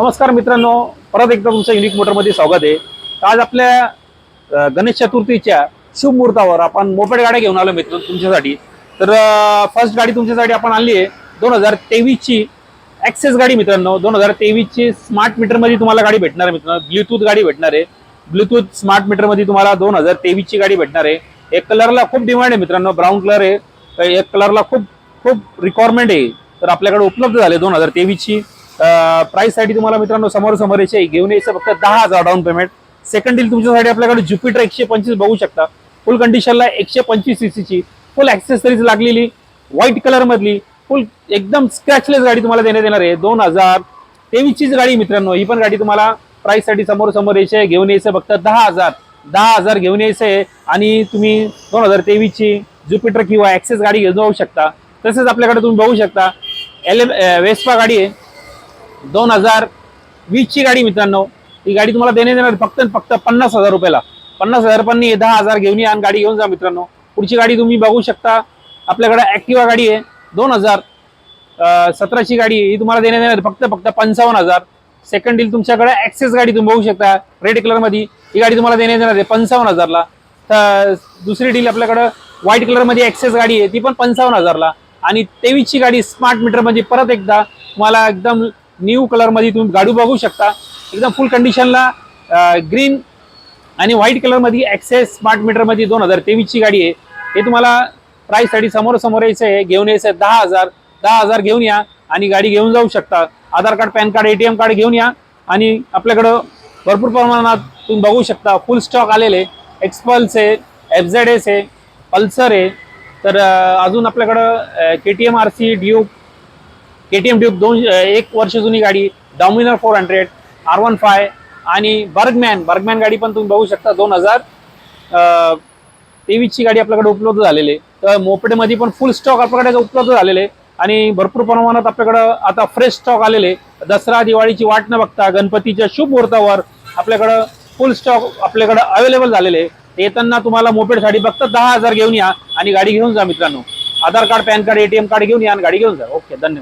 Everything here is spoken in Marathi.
नमस्कार मित्रांनो परत एकदा तुमचं युनिक मोटरमध्ये स्वागत आहे. तर आज आपल्या गणेश चतुर्थीच्या शुभ मुहूर्तावर आपण मोपेड गाड्या घेऊन आलो मित्र तुमच्यासाठी. तर फर्स्ट गाडी तुमच्यासाठी आपण आणली आहे दोन हजार तेवीसची ॲक्सेस गाडी मित्रांनो. दोन हजार तेवीसची स्मार्ट मीटरमध्ये तुम्हाला गाडी भेटणार आहे मित्रांनो. ब्लूटूथ गाडी भेटणार आहे. ब्लूटूथ स्मार्ट मीटरमध्ये तुम्हाला दोन हजार तेवीसची गाडी भेटणार आहे. एक कलरला खूप डिमांड आहे मित्रांनो. ब्राऊन कलर आहे. तर एक कलरला खूप खूप रिक्वायरमेंट आहे. तर आपल्याकडे उपलब्ध झाले दोन हजार तेवीसची. प्राइससाठी तुम्हाला मित्रांनो समोर समोर यायचे घेऊन यायचं फक्त दहा हजार डाऊन पेमेंट सेकंड डील तुमच्यासाठी आपल्याकडे ज्युपिटर एकशे पंचवीस बघू शकता. फुल कंडिशनला एकशे पंचवीस सीसीची फुल ॲक्सेसरीज लागलेली. व्हाईट कलरमधली फुल एकदम स्क्रॅचलेस गाडी तुम्हाला देण्यात येणार आहे. दोन हजार तेवीसचीच गाडी मित्रांनो ही पण गाडी तुम्हाला प्राईससाठी समोर समोर यायचे आहे, घेऊन यायचं फक्त दहा हजार. दहा हजार घेऊन यायचं आहे. आणि तुम्ही दोन हजार तेवीसची ज्युपिटर किंवा ॲक्सेस गाडी घेऊन जाऊ शकता. तसेच आपल्याकडे तुम्ही बघू शकता. एल वेस्पा गाडी आहे. दोन हजार वीसची गाडी मित्रांनो. ही गाडी तुम्हाला देण्यात येणार फक्त फक्त पन्नास हजार रुपयाला. पन्नास हजार पण नाही दहा हजार घेऊन या आणि गाडी घेऊन जा मित्रांनो. पुढची गाडी तुम्ही बघू शकता. आपल्याकडे ॲक्टिवा गाडी आहे. दोन हजार सतराची गाडी ही तुम्हाला देण्यात येणार फक्त फक्त पंचावन्न हजार. सेकंड डील तुमच्याकडे ॲक्सेस गाडी तुम्ही बघू शकता. रेड कलरमध्ये ही गाडी तुम्हाला देण्यात येणार आहे पंचावन्न हजारला. तर दुसरी डील आपल्याकडं व्हाईट कलरमध्ये ॲक्सेस गाडी आहे. ती पण पंचावन्न हजारला. आणि तेवीसची गाडी स्मार्ट मीटरमध्ये परत एकदा तुम्हाला एकदम न्यू कलरमध्ये तुम्ही गाडी बघू शकता. एकदम फुल कंडिशनला ग्रीन आणि व्हाईट कलरमध्ये ॲक्सेस स्मार्ट मीटरमध्ये दोन हजार तेवीसची गाडी आहे. हे तुम्हाला प्राईससाठी समोरासमोर यायचं आहे. घेऊन यायचं आहे दहा हजार. दहा हजार घेऊन या आणि गाडी घेऊन जाऊ शकता. Aadhaar card PAN card ATM card घेऊन या आणि आपल्याकडं भरपूर प्रमाणात तुम्ही बघू शकता. फुल स्टॉक आलेले एक्सपल्स आहे एफ झेड एस आहे पल्सर आहे. तर अजून आपल्याकडं K T M R C Duke K T M Duke दोन एक वर्ष जुनी गाडी Dominar four hundred R one five आणि बर्गमॅन बर्गमॅन गाडी पण तुम्ही बघू शकता दोन हजार तेवीसची गाडी आपल्याकडे उपलब्ध झालेली आहे. तर मोपेडमध्ये पण फुल स्टॉक आपल्याकडे उपलब्ध झालेले आहे. आणि भरपूर प्रमाणात आपल्याकडं आता फ्रेश स्टॉक आलेले दसरा दिवाळीची वाट न बघता गणपतीच्या शुभ मुहूर्तावर आपल्याकडं फुल स्टॉक आपल्याकडं अवेलेबल झालेले येताना तुम्हाला मोपेडसाठी फक्त दहा हजार घेऊन या आणि गाडी घेऊन जा मित्रांनो. Aadhaar card PAN card ATM card घेऊन या आणि गाडी घेऊन जा. ओके धन्यवाद.